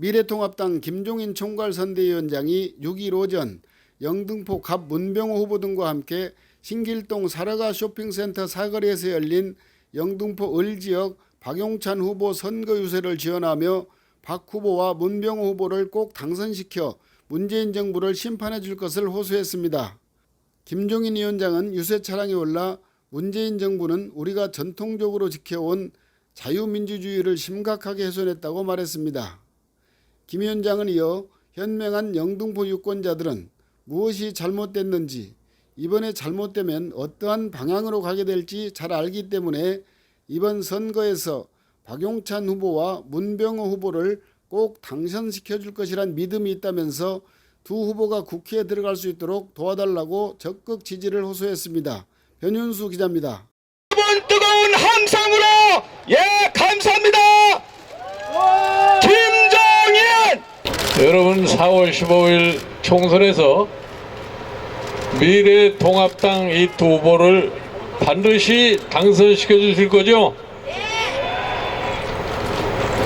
미래통합당 김종인 총괄선대위원장이 6일 오전 영등포 갑 문병호 후보 등과 함께 신길동 사러가 쇼핑센터 사거리에서 열린 영등포 을 지역 박용찬 후보 선거 유세를 지원하며 박 후보와 문병호 후보를 꼭 당선시켜 문재인 정부를 심판해 줄 것을 호소했습니다. 김종인 위원장은 유세 차량에 올라 문재인 정부는 우리가 전통적으로 지켜온 자유민주주의를 심각하게 훼손했다고 말했습니다. 김 위원장은 이어 현명한 영등포 유권자들은 무엇이 잘못됐는지 이번에 잘못되면 어떠한 방향으로 가게 될지 잘 알기 때문에 이번 선거에서 박용찬 후보와 문병호 후보를 꼭 당선시켜 줄 것이란 믿음이 있다면서 두 후보가 국회에 들어갈 수 있도록 도와달라고 적극 지지를 호소했습니다. 변윤수 기자입니다. 뜨거운 함성으로 예 감사합니다 여러분 4월 15일 총선에서 미래통합당 이 두 후보를 반드시 당선시켜 주실 거죠?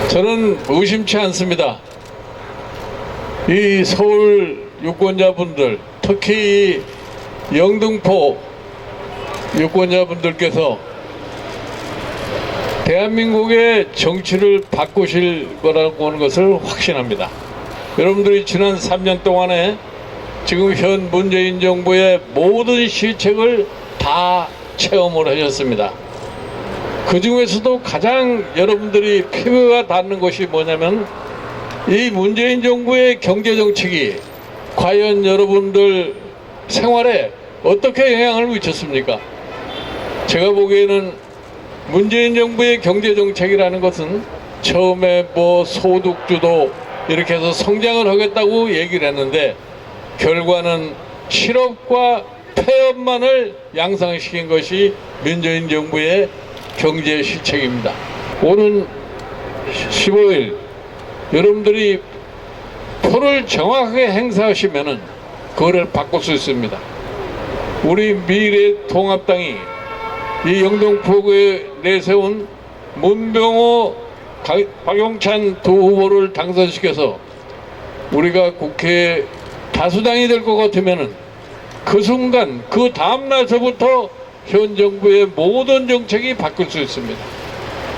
저는 의심치 않습니다. 이 서울 유권자분들, 특히 이 영등포 유권자분들께서 대한민국의 정치를 바꾸실 거라고 하는 것을 확신합니다. 여러분들이 지난 3년 동안에 지금 현 문재인 정부의 모든 시책을 다 체험을 하셨습니다. 그 중에서도 가장 여러분들이 피부가 닿는 것이 뭐냐면 이 문재인 정부의 경제 정책이 과연 여러분들 생활에 어떻게 영향을 미쳤습니까? 제가 보기에는 문재인 정부의 경제 정책이라는 것은 처음에 뭐 소득주도 이렇게 해서 성장을 하겠다고 얘기를 했는데 결과는 실업과 폐업만을 양상시킨 것이 문재인 정부의 경제 실책입니다. 오는 15일 여러분들이 표를 정확하게 행사하시면은 그거를 바꿀 수 있습니다. 우리 미래 통합당이 이 영등포구에 내세운 문병호, 가- 박용찬 두 후보를 당선시켜서 우리가 국회에 다수당이 될 것 같으면은 그 순간 그 다음 날서부터 현 정부의 모든 정책이 바뀔 수 있습니다.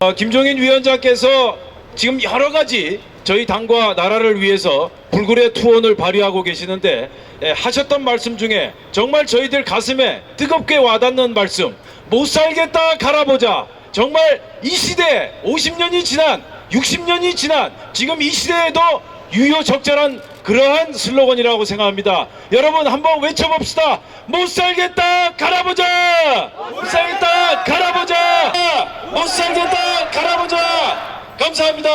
어, 김종인 위원장께서 지금 여러 가지 저희 당과 나라를 위해서 불굴의 투혼을 발휘하고 계시는데 예, 하셨던 말씀 중에 정말 저희들 가슴에 뜨겁게 와닿는 말씀 못 살겠다 갈아보자 정말 이 시대 50년이 지난 60년이 지난 지금 이 시대에도 유효적절한 그러한 슬로건이라고 생각합니다. 여러분 한번 외쳐봅시다. 못 살겠다 갈아보자! 못 살겠다 갈아보자! 못 살겠다 갈아보자! 감사합니다.